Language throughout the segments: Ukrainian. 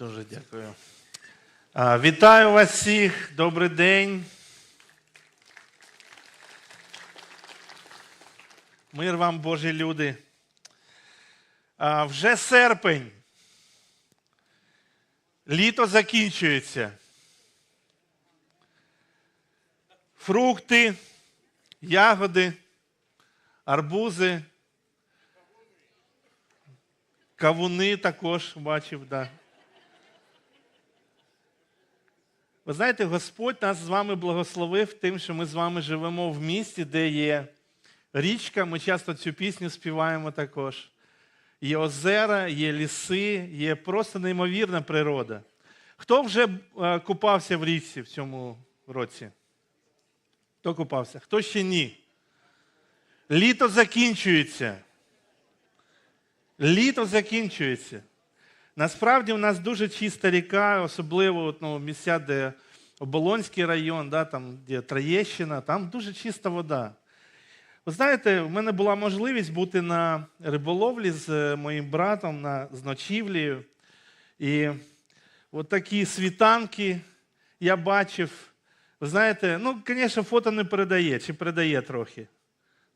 Дуже дякую. Вітаю вас всіх, добрий день. Мир вам, Божі люди. Вже серпень. Літо закінчується. Фрукти, ягоди, арбузи, кавуни також бачив, да. Ви знаєте, Господь нас з вами благословив тим, що ми з вами живемо в місті, де є річка. Ми часто цю пісню співаємо також. Є озера, є ліси, є просто неймовірна природа. Хто вже е, купався в річці в цьому році? Хто купався? Хто ще ні? Літо закінчується. Літо закінчується. Насправді у нас дуже чиста ріка, особливо ну, місця, де Оболонський район, да, там, де Троєщина, там дуже чиста вода. Ви знаєте, в мене була можливість бути на риболовлі з е, моїм братом, на, з ночівлею. І от такі світанки я бачив. Ви знаєте, ну, звісно, фото не передає, чи передає трохи.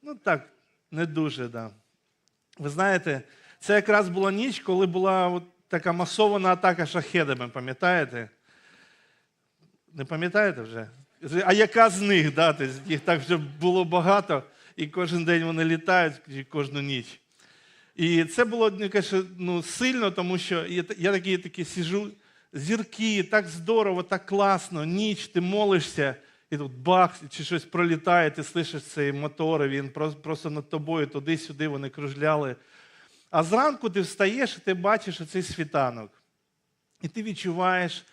Ну так, не дуже, да. Ви знаєте, це якраз була ніч, коли була от така масована атака шахедами, пам'ятаєте? Не пам'ятаєте вже? А яка з них? Да? Тобто їх так вже було багато, і кожен день вони літають, кожну ніч. І це було каже, ну, сильно, тому що я, такий, такий сижу, зірки, так здорово, так класно, ніч, ти молишся, і тут бах, чи щось пролітає, ти слышиш цей мотор, він просто над тобою туди-сюди вони кружляли. А зранку ти встаєш і ти бачиш оцей світанок. І ти відчуваєш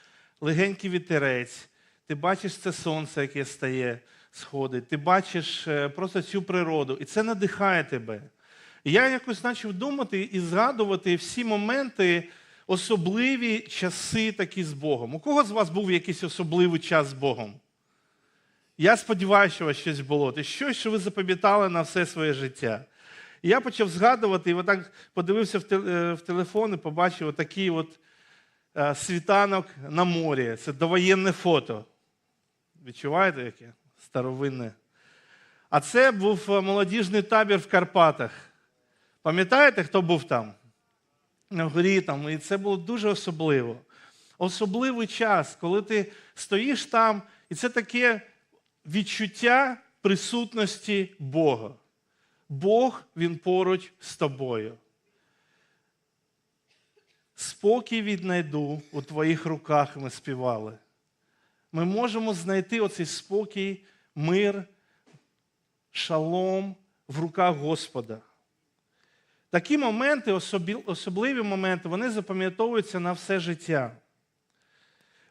легенький вітерець, ти бачиш це сонце, яке стає, сходить, ти бачиш е, просто цю природу, і це надихає тебе. І я якось почав думати і згадувати всі моменти, особливі часи такі з Богом. У кого з вас був якийсь особливий час з Богом? Я сподіваюся, що у вас щось було. Ти щось, що ви запам'ятали на все своє життя. І я почав згадувати, і отак подивився в, е, телефон і побачив отакий от е, світанок на морі. Це довоєнне фото. Відчуваєте яке? Старовинне. А це був е, молодіжний табір в Карпатах. Пам'ятаєте, хто був там? На горі там. І це було дуже особливо. Особливий час, коли ти стоїш там, і це таке відчуття присутності Бога. Бог він поруч з тобою. Спокій віднайду у твоїх руках ми співали. Ми можемо знайти оцей спокій, мир, шалом в руках Господа. Такі моменти, особливі моменти, вони запам'ятовуються на все життя.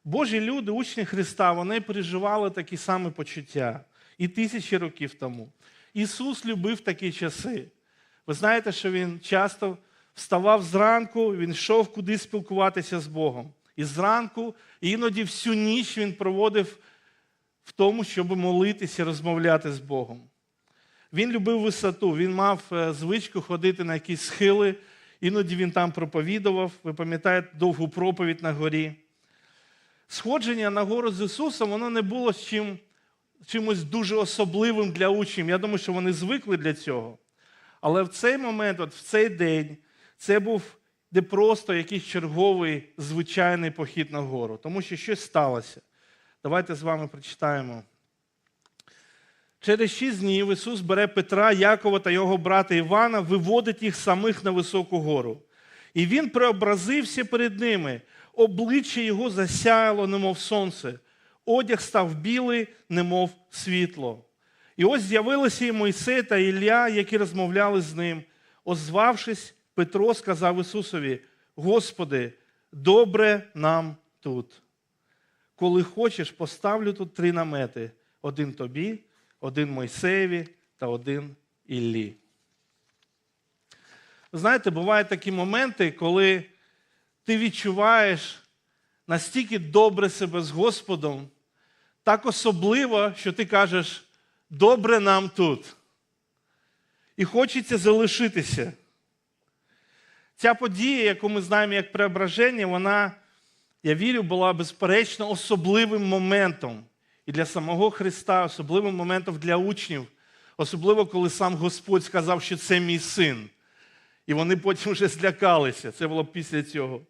Божі люди, учні Христа, вони переживали такі самі почуття і тисячі років тому. Ісус любив такі часи. Ви знаєте, що Він часто вставав зранку, він йшов кудись спілкуватися з Богом. І зранку, і іноді всю ніч він проводив в тому, щоб молитися, розмовляти з Богом. Він любив висоту, він мав е, звичку ходити на якісь схили, іноді він там проповідував. Ви пам'ятаєте довгу проповідь на горі. Сходження на гору з Ісусом, воно не було з чим, чимось дуже особливим для учнів. Я думаю, що вони звикли для цього. Але в цей момент, от в цей день, це був не просто якийсь черговий звичайний похід на гору, тому що щось сталося. Давайте з вами прочитаємо. Через шість днів Ісус бере Петра, Якова та його брата Івана, виводить їх самих на високу гору. І він преобразився перед ними. Обличчя його засяяло, немов сонце, одяг став білий, немов світло. І ось з'явилися і Мойсей та Ілля, які розмовляли з ним. Озвавшись, Петро сказав Ісусові: Господи, добре нам тут. Коли хочеш, поставлю тут три намети: один тобі, один Мойсеєві та один Іллі. Знаєте, бувають такі моменти, коли ти відчуваєш настільки добре себе з Господом, так особливо, що ти кажеш, добре нам тут. І хочеться залишитися. Ця подія, яку ми знаємо як преображення, вона я вірю, була безперечно особливим моментом і для самого Христа, особливим моментом для учнів, особливо коли сам Господь сказав, що це мій син. І вони потім вже злякалися. Це було після цього.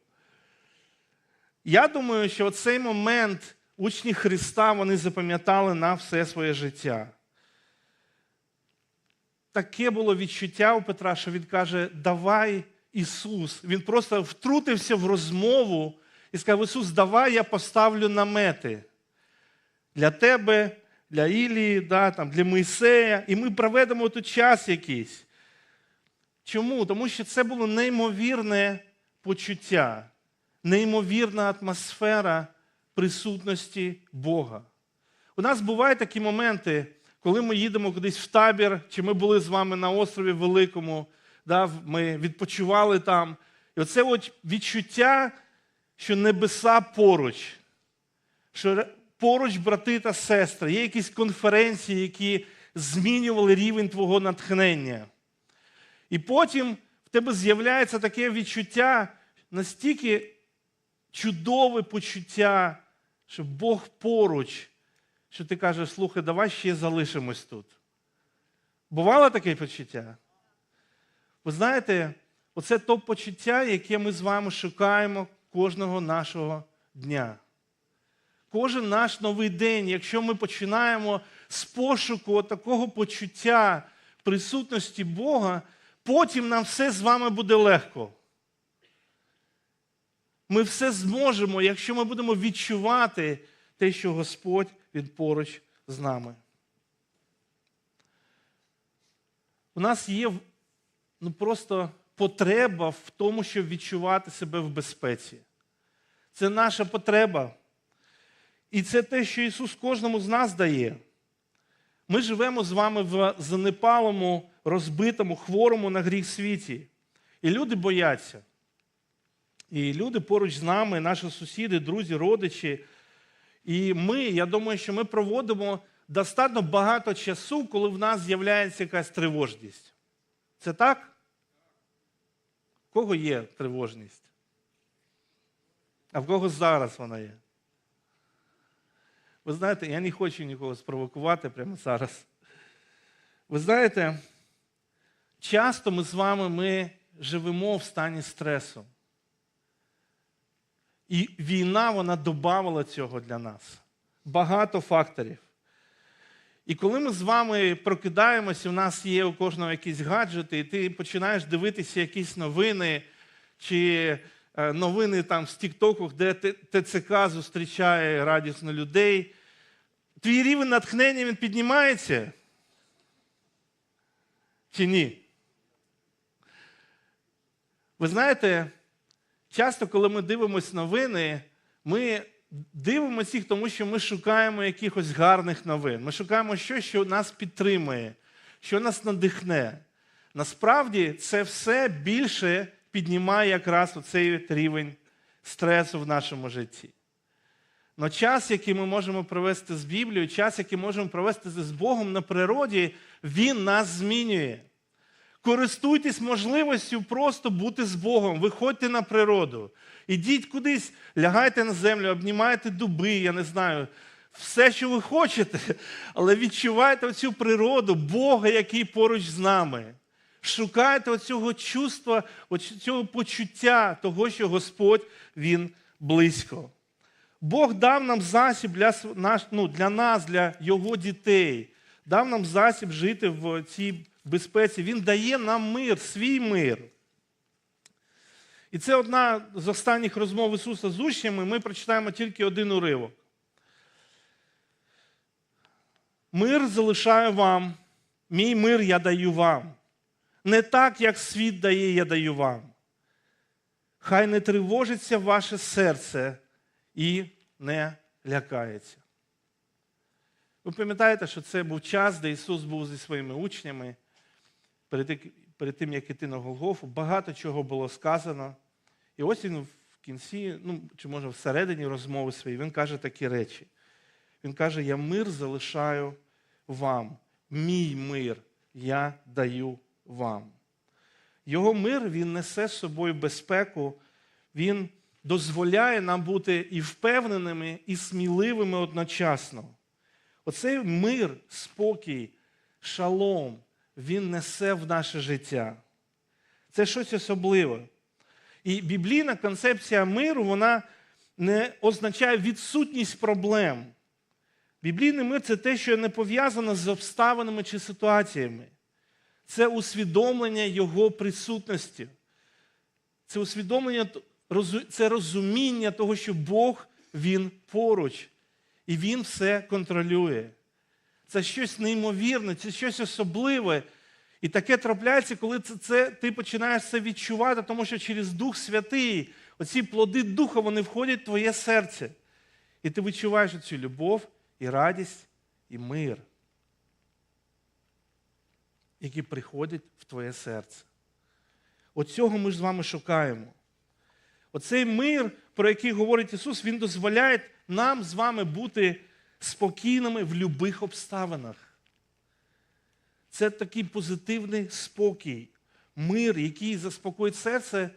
Я думаю, що цей момент учні Христа вони запам'ятали на все своє життя. Таке було відчуття у Петра, що він каже: Давай, Ісус. Він просто втрутився в розмову і сказав: Ісус, давай я поставлю намети для тебе, для Ілії, да, там, для Мойсея, і ми проведемо тут час якийсь. Чому? Тому що це було неймовірне почуття, неймовірна атмосфера присутності Бога. У нас бувають такі моменти, коли ми їдемо кудись в табір, чи ми були з вами на острові Великому, да, ми відпочивали там. І оце от відчуття, що небеса поруч, що поруч брати та сестри, є якісь конференції, які змінювали рівень твого натхнення. І потім в тебе з'являється таке відчуття, настільки чудове почуття, що Бог поруч, що ти кажеш, слухай, давай ще залишимось тут. Бувало таке почуття? Ви знаєте, оце то почуття, яке ми з вами шукаємо кожного нашого дня. Кожен наш новий день, якщо ми починаємо з пошуку такого почуття присутності Бога, потім нам все з вами буде легко. Ми все зможемо, якщо ми будемо відчувати те, що Господь Він поруч з нами. У нас є ну, просто потреба в тому, щоб відчувати себе в безпеці. Це наша потреба. І це те, що Ісус кожному з нас дає. Ми живемо з вами в занепалому, розбитому, хворому на гріх світі. І люди бояться. І люди поруч з нами, наші сусіди, друзі, родичі. І ми, я думаю, що ми проводимо достатньо багато часу, коли в нас з'являється якась тривожність. Це так? В кого є тривожність? А в кого зараз вона є? Ви знаєте, я не хочу нікого спровокувати прямо зараз. Ви знаєте, часто ми з вами ми живемо в стані стресу. І війна вона додавала цього для нас. Багато факторів. І коли ми з вами прокидаємося, у нас є у кожного якісь гаджети, і ти починаєш дивитися якісь новини, чи е, новини там з Тіктоку, де ТЦК зустрічає радісно людей. Твій рівень натхнення він піднімається? Чи ні? Ви знаєте, часто, коли ми дивимося новини, ми дивимося їх, тому що ми шукаємо якихось гарних новин. Ми шукаємо щось, що нас підтримує, що нас надихне. Насправді це все більше піднімає якраз оцей рівень стресу в нашому житті. Но час, який ми можемо провести з Біблією, час, який можемо провести з Богом на природі, він нас змінює. Користуйтесь можливістю просто бути з Богом, виходьте на природу. Ідіть кудись, лягайте на землю, обнімайте дуби, я не знаю, все, що ви хочете, але відчувайте оцю природу, Бога, який поруч з нами. Шукайте оцього чувства, оцього почуття того, що Господь Він близько. Бог дав нам засіб для ну, для нас, для Його дітей, дав нам засіб жити в цій безпеці. Він дає нам мир, свій мир. І це одна з останніх розмов Ісуса з учнями. Ми прочитаємо тільки один уривок. Мир залишаю вам, мій мир я даю вам. Не так, як світ дає, я даю вам. Хай не тривожиться ваше серце і не лякається. Ви пам'ятаєте, що це був час, де Ісус був зі своїми учнями. Перед тим, як іти на Голгофу, багато чого було сказано. І ось він в кінці, ну, чи може всередині розмови своєї, він каже такі речі. Він каже: Я мир залишаю вам, мій мир я даю вам. Його мир він несе з собою безпеку, він дозволяє нам бути і впевненими, і сміливими одночасно. Оцей мир, спокій, шалом, він несе в наше життя. Це щось особливе. І біблійна концепція миру, вона не означає відсутність проблем. Біблійний мир це те, що не пов'язано з обставинами чи ситуаціями. Це усвідомлення Його присутності. Це усвідомлення, це розуміння того, що Бог Він поруч, і Він все контролює. Це щось неймовірне, це щось особливе. І таке трапляється, коли це, це, ти починаєш це відчувати, тому що через Дух Святий, оці плоди Духа, вони входять в твоє серце. І ти відчуваєш цю любов, і радість, і мир, які приходять в твоє серце. Оцього ми ж з вами шукаємо. Оцей мир, про який говорить Ісус, Він дозволяє нам з вами бути спокійними в будь-яких обставинах. Це такий позитивний спокій, мир, який заспокоїть серце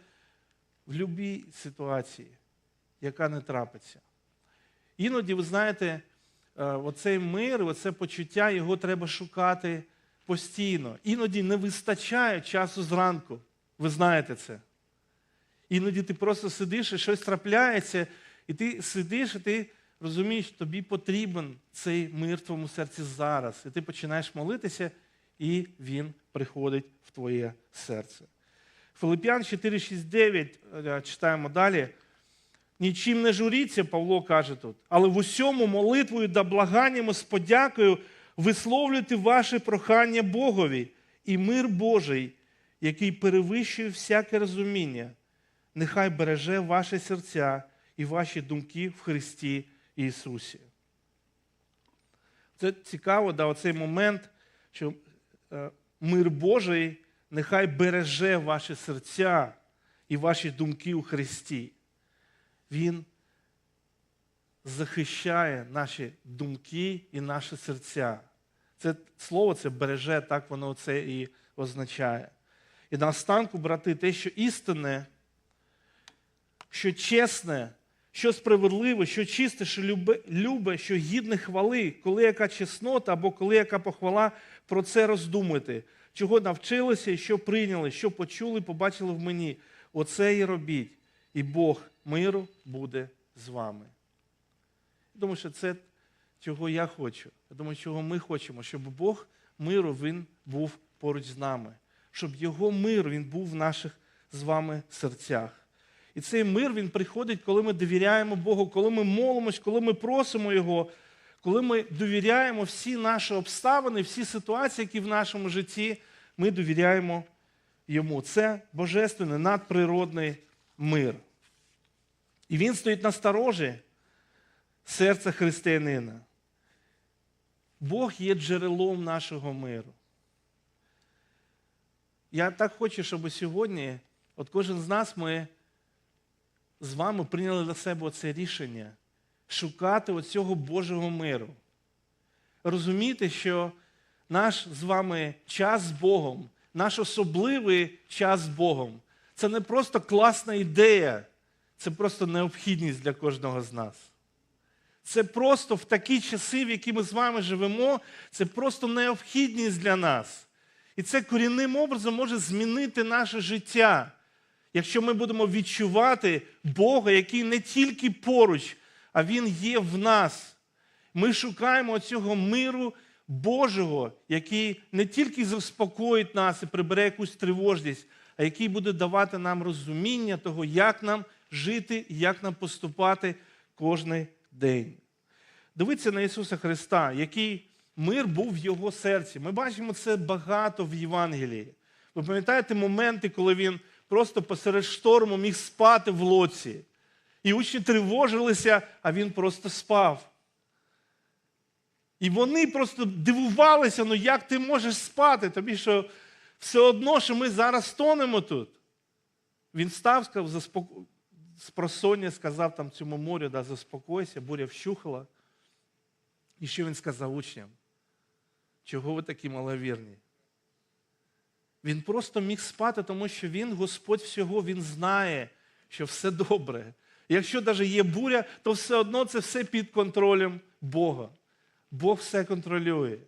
в будь-якій ситуації, яка не трапиться. Іноді, ви знаєте, оцей мир, оце почуття, його треба шукати постійно. Іноді не вистачає часу зранку. Ви знаєте це. Іноді ти просто сидиш і щось трапляється, і ти сидиш, і ти розумієш, тобі потрібен цей мир в твоєму серці зараз. І ти починаєш молитися, і він приходить в твоє серце. Филип'ян 4,6,9 читаємо далі. Нічим не журіться, Павло каже тут, але в усьому молитвою да благаннями з подякою висловлюйте ваше прохання Богові і мир Божий, який перевищує всяке розуміння, нехай береже ваші серця і ваші думки в Христі Ісусі. Це цікаво, да, оцей момент, що е, мир Божий нехай береже ваші серця і ваші думки у Христі. Він захищає наші думки і наші серця. Це слово це береже, так воно це і означає. І наостанку, брати, те, що істинне, що чесне, що справедливе, що чисте, що любе, що гідне хвали, коли яка чеснота або коли яка похвала, про це роздумуйте, чого навчилися і що прийняли, що почули, побачили в мені. Оце і робіть. І Бог миру буде з вами. Думаю, що це чого я хочу. Я думаю, чого ми хочемо, щоб Бог миру він був поруч з нами, щоб Його мир він був в наших з вами серцях. І цей мир він приходить, коли ми довіряємо Богу, коли ми молимось, коли ми просимо Його, коли ми довіряємо всі наші обставини, всі ситуації, які в нашому житті, ми довіряємо Йому. Це божественний, надприродний мир. І він стоїть на сторожі серця християнина. Бог є джерелом нашого миру. Я так хочу, щоб сьогодні, от кожен з нас, ми з вами прийняли для себе це рішення шукати оцього Божого миру. Розуміти, що наш з вами час з Богом, наш особливий час з Богом це не просто класна ідея, це просто необхідність для кожного з нас. Це просто в такі часи, в які ми з вами живемо, це просто необхідність для нас. І це корінним образом може змінити наше життя, якщо ми будемо відчувати Бога, який не тільки поруч, а Він є в нас. Ми шукаємо цього миру Божого, який не тільки заспокоїть нас і прибере якусь тривожність, а який буде давати нам розуміння того, як нам жити як нам поступати кожний день. Дивіться на Ісуса Христа, який мир був в Його серці. Ми бачимо це багато в Євангелії. Ви пам'ятаєте моменти, коли він просто посеред шторму міг спати в лоці. І учні тривожилися, а він просто спав. І вони просто дивувалися, ну як ти можеш спати? Тобі що все одно, що ми зараз стонемо тут. Він став, сказав, заспоко... з просоння сказав там цьому морю, да, заспокойся, буря вщухала. І що він сказав учням? Чого ви такі маловірні? Він просто міг спати, тому що він, Господь всього, Він знає, що все добре, Якщо навіть є буря, то все одно це все під контролем Бога. Бог все контролює.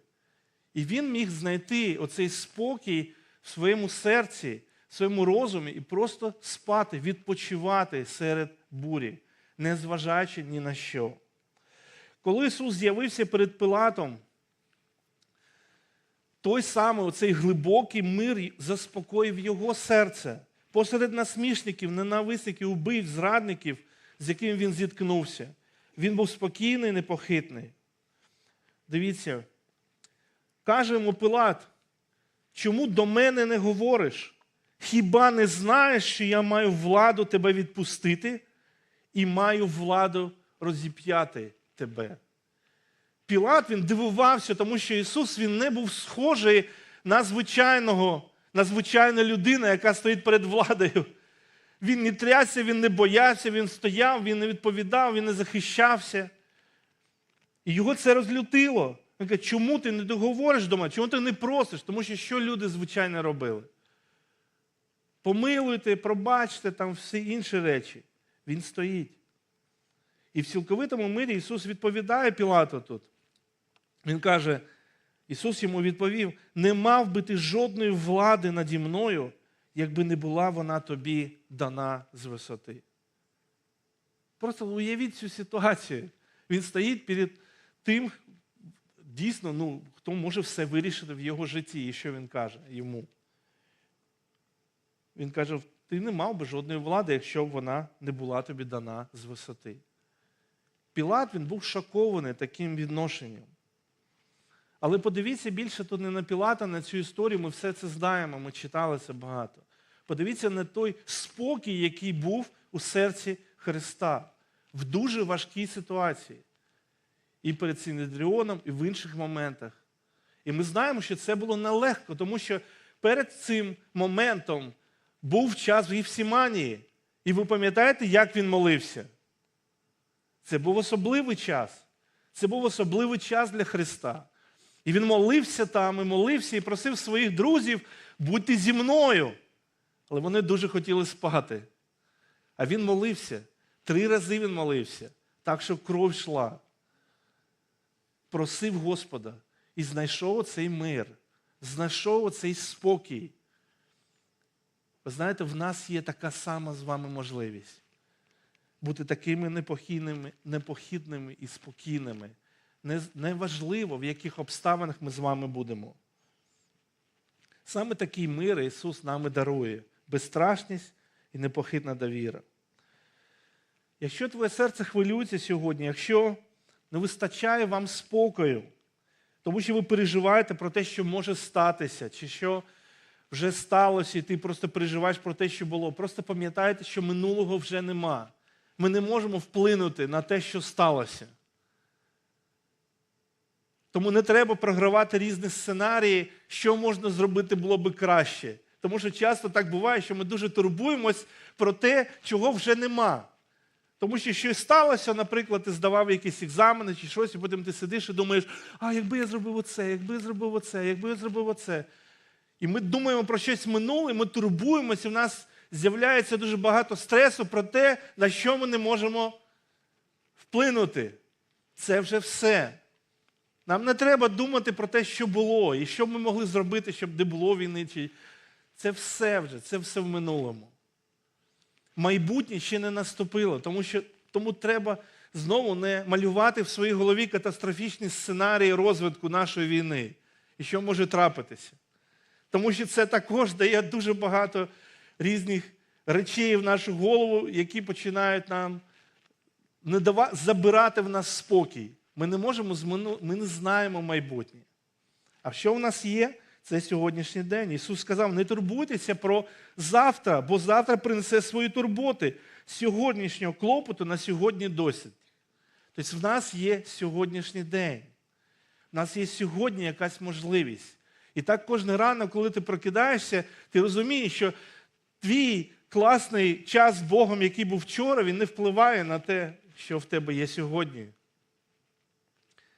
І він міг знайти оцей спокій в своєму серці, в своєму розумі і просто спати, відпочивати серед бурі, не зважаючи ні на що. Коли Ісус з'явився перед Пилатом, той самий оцей глибокий мир заспокоїв його серце. Посеред насмішників, ненависників, убив, зрадників, з яким він зіткнувся. Він був спокійний, непохитний. Дивіться, каже йому Пилат, чому до мене не говориш? Хіба не знаєш, що я маю владу тебе відпустити і маю владу розіп'яти тебе? Пілат він дивувався, тому що Ісус він не був схожий на звичайного, на звичайну людину, яка стоїть перед владою. Він не трясся, він не боявся, він стояв, він не відповідав, він не захищався. І його це розлютило. Він каже, чому ти не договориш до мене? Чому ти не просиш? Тому що що люди звичайно робили? Помилуйте, пробачте, там всі інші речі. Він стоїть. І в цілковитому мирі Ісус відповідає Пілату тут. Він каже, Ісус йому відповів: не мав би ти жодної влади наді мною, якби не була вона тобі дана з висоти. Просто уявіть цю ситуацію. Він стоїть перед тим, дійсно, ну, хто може все вирішити в його житті. І що він каже йому? Він каже: ти не мав би жодної влади, якщо б вона не була тобі дана з висоти. Пілат він був шокований таким відношенням. Але подивіться більше тут не на Пілата, на цю історію, ми все це знаємо, ми читали це багато. Подивіться на той спокій, який був у серці Христа в дуже важкій ситуації. І перед Синедріоном, і в інших моментах. І ми знаємо, що це було нелегко, тому що перед цим моментом був час в Євсіманії. І ви пам'ятаєте, як він молився? Це був особливий час. Це був особливий час для Христа. І він молився там, і молився, і просив своїх друзів, будьте зі мною. Але вони дуже хотіли спати. А він молився. Три рази він молився, так що кров йшла. Просив Господа і знайшов оцей мир, знайшов оцей спокій. Ви знаєте, в нас є така сама з вами можливість бути такими непохідними, непохідними і спокійними. Неважливо, в яких обставинах ми з вами будемо. Саме такий мир Ісус нами дарує безстрашність і непохитна довіра. Якщо твоє серце хвилюється сьогодні, якщо не вистачає вам спокою, тому що ви переживаєте про те, що може статися, чи що вже сталося, і ти просто переживаєш про те, що було. Просто пам'ятайте, що минулого вже нема. Ми не можемо вплинути на те, що сталося. Тому не треба програвати різні сценарії, що можна зробити було би краще. Тому що часто так буває, що ми дуже турбуємось про те, чого вже нема. Тому що щось сталося, наприклад, ти здавав якісь екзамени чи щось, і потім ти сидиш і думаєш, а якби я зробив оце, якби я зробив оце, якби я зробив оце. І ми думаємо про щось минуле, ми турбуємося, і в нас з'являється дуже багато стресу про те, на що ми не можемо вплинути. Це вже все. Нам не треба думати про те, що було, і що ми могли зробити, щоб не було війни. Чи... Це все вже, це все в минулому. Майбутнє ще не наступило, тому що тому треба знову не малювати в своїй голові катастрофічні сценарії розвитку нашої війни. І що може трапитися. Тому що це також дає дуже багато різних речей в нашу голову, які починають нам не дава... забирати в нас спокій. Ми не можемо змину... ми не знаємо майбутнє. А що в нас є? Це сьогоднішній день. Ісус сказав: не турбуйтеся про завтра, бо завтра принесе свої турботи сьогоднішнього клопоту на сьогодні досить. Тобто в нас є сьогоднішній день. У нас є сьогодні якась можливість. І так кожен ранок, коли ти прокидаєшся, ти розумієш, що твій класний час з Богом, який був вчора, він не впливає на те, що в тебе є сьогодні.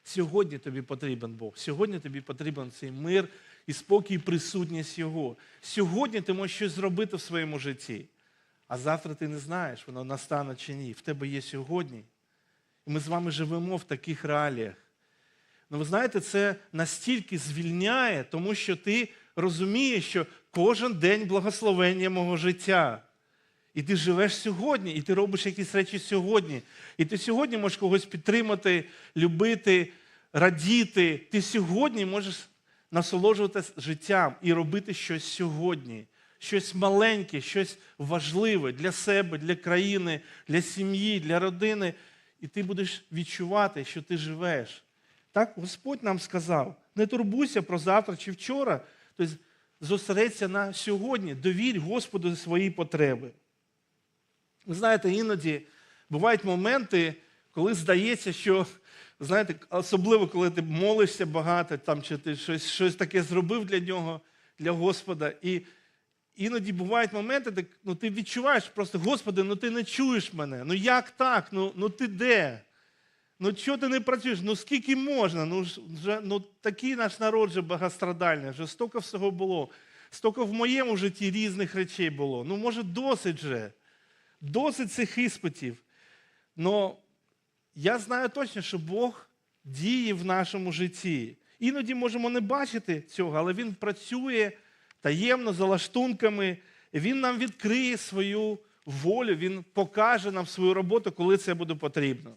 Сьогодні тобі потрібен Бог. Сьогодні тобі потрібен цей мир і спокій, і присутність Його. Сьогодні ти можеш щось зробити в своєму житті. А завтра ти не знаєш, воно настане чи ні. В тебе є сьогодні. І ми з вами живемо в таких реаліях. Ну, ви знаєте, це настільки звільняє, тому що ти розумієш, що кожен день благословення мого життя. І ти живеш сьогодні, і ти робиш якісь речі сьогодні. І ти сьогодні можеш когось підтримати, любити, радіти. Ти сьогодні можеш насолоджуватися життям і робити щось сьогодні, щось маленьке, щось важливе для себе, для країни, для сім'ї, для родини. І ти будеш відчувати, що ти живеш. Так Господь нам сказав: не турбуйся про завтра чи вчора, тобто зосередься на сьогодні, довірь Господу свої потреби. Ви знаєте, іноді бувають моменти, коли здається, що знаєте, особливо коли ти молишся багато, там, чи ти щось, щось таке зробив для нього, для Господа. І іноді бувають моменти, де ну, ти відчуваєш просто, Господи, ну ти не чуєш мене. Ну як так? Ну, ну ти де? Ну чого ти не працюєш? Ну скільки можна? Ну, вже, ну такий наш народ же багатострадальний, вже стільки всього було. Стільки в моєму житті різних речей було. Ну, може, досить же. Досить цих іспитів. Но я знаю точно, що Бог діє в нашому житті. Іноді можемо не бачити цього, але Він працює таємно за лаштунками. Він нам відкриє свою волю, Він покаже нам свою роботу, коли це буде потрібно.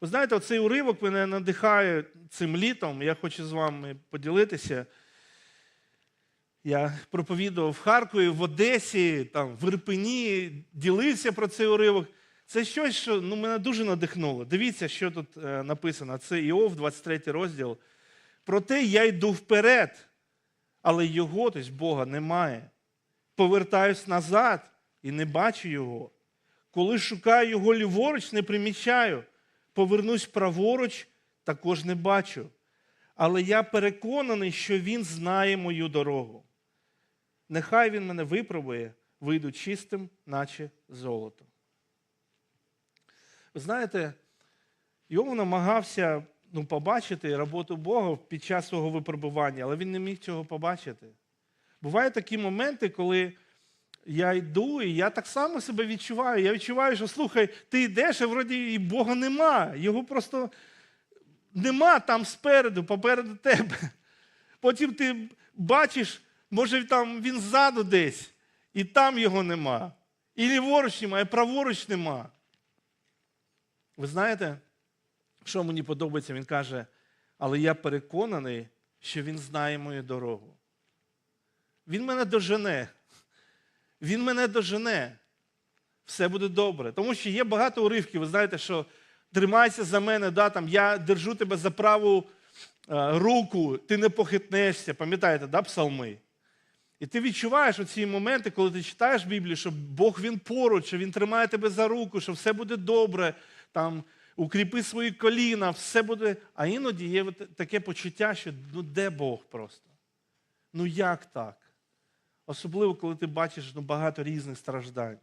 Ви знаєте, оцей уривок мене надихає цим літом. Я хочу з вами поділитися. Я проповідував в Харкові, в Одесі, там, в Ірпені, ділився про цей уривок. Це щось, що ну, мене дуже надихнуло. Дивіться, що тут е, написано. Це Іов, 23 розділ. Проте я йду вперед, але його, тобто Бога, немає. Повертаюсь назад і не бачу його. Коли шукаю його ліворуч, не примічаю. Повернусь праворуч, також не бачу. Але я переконаний, що він знає мою дорогу. Нехай він мене випробує, вийду чистим, наче золото. Ви знаєте, Йов намагався ну, побачити роботу Бога під час свого випробування, але він не міг цього побачити. Бувають такі моменти, коли я йду, і я так само себе відчуваю. Я відчуваю, що слухай, ти йдеш, а вроді і Бога нема. Його просто нема там спереду, попереду тебе. Потім ти бачиш, може там він ззаду десь, і там його нема. І ліворуч нема, і праворуч нема. Ви знаєте, що мені подобається? Він каже, але я переконаний, що він знає мою дорогу. Він мене дожене. Він мене дожене. Все буде добре. Тому що є багато уривків, ви знаєте, що тримайся за мене, да, там, я держу тебе за праву е, руку, ти не похитнешся. Пам'ятаєте, да, псалми? І ти відчуваєш оці моменти, коли ти читаєш Біблію, що Бог він поруч, що Він тримає тебе за руку, що все буде добре, там, укріпи свої коліна, все буде. А іноді є таке почуття, що ну де Бог просто? Ну як так? Особливо, коли ти бачиш ну, багато різних страждань.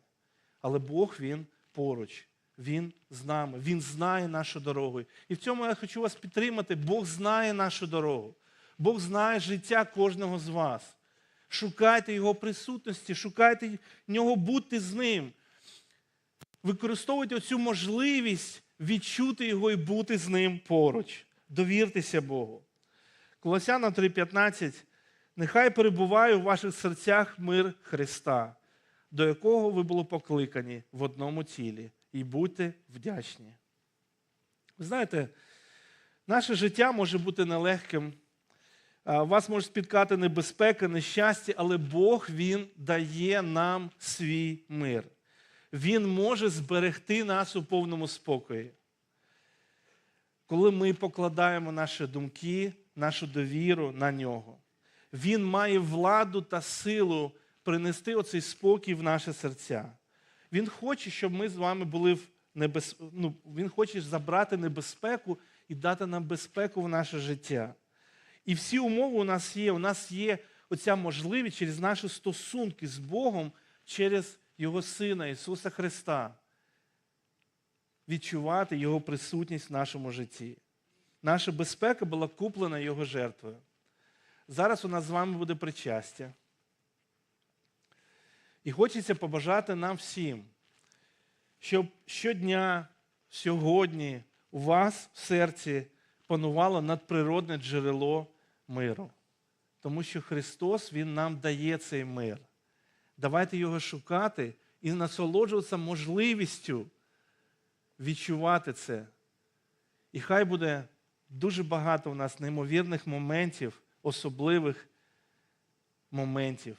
Але Бог Він поруч, Він з нами, Він знає нашу дорогу. І в цьому я хочу вас підтримати. Бог знає нашу дорогу. Бог знає життя кожного з вас. Шукайте Його присутності, шукайте нього бути з ним. Використовуйте цю можливість відчути Його і бути з ним поруч. Довіртеся Богу. Колосянам 3,15. Нехай перебуває у ваших серцях мир Христа, до якого ви були покликані в одному тілі, і будьте вдячні. Ви знаєте, наше життя може бути нелегким. А, Вас може спіткати небезпека, нещастя, але Бог Він дає нам свій мир. Він може зберегти нас у повному спокої. Коли ми покладаємо наші думки, нашу довіру на нього. Він має владу та силу принести оцей спокій в наші серця. Він хоче, щоб ми з вами були в небез... ну, Він хоче забрати небезпеку і дати нам безпеку в наше життя. І всі умови у нас є. У нас є оця можливість через наші стосунки з Богом, через Його Сина Ісуса Христа відчувати Його присутність в нашому житті. Наша безпека була куплена Його жертвою. Зараз у нас з вами буде причастя. І хочеться побажати нам всім, щоб щодня, сьогодні у вас в серці панувало надприродне джерело миру. Тому що Христос Він нам дає цей мир. Давайте його шукати і насолоджуватися можливістю відчувати це. І хай буде дуже багато у нас неймовірних моментів, особливих моментів,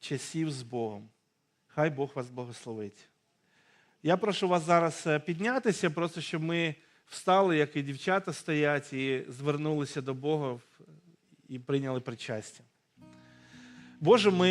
часів з Богом. Хай Бог вас благословить. Я прошу вас зараз е, піднятися, просто щоб ми встали, як і дівчата стоять, і звернулися до Бога і прийняли причастя. Боже, ми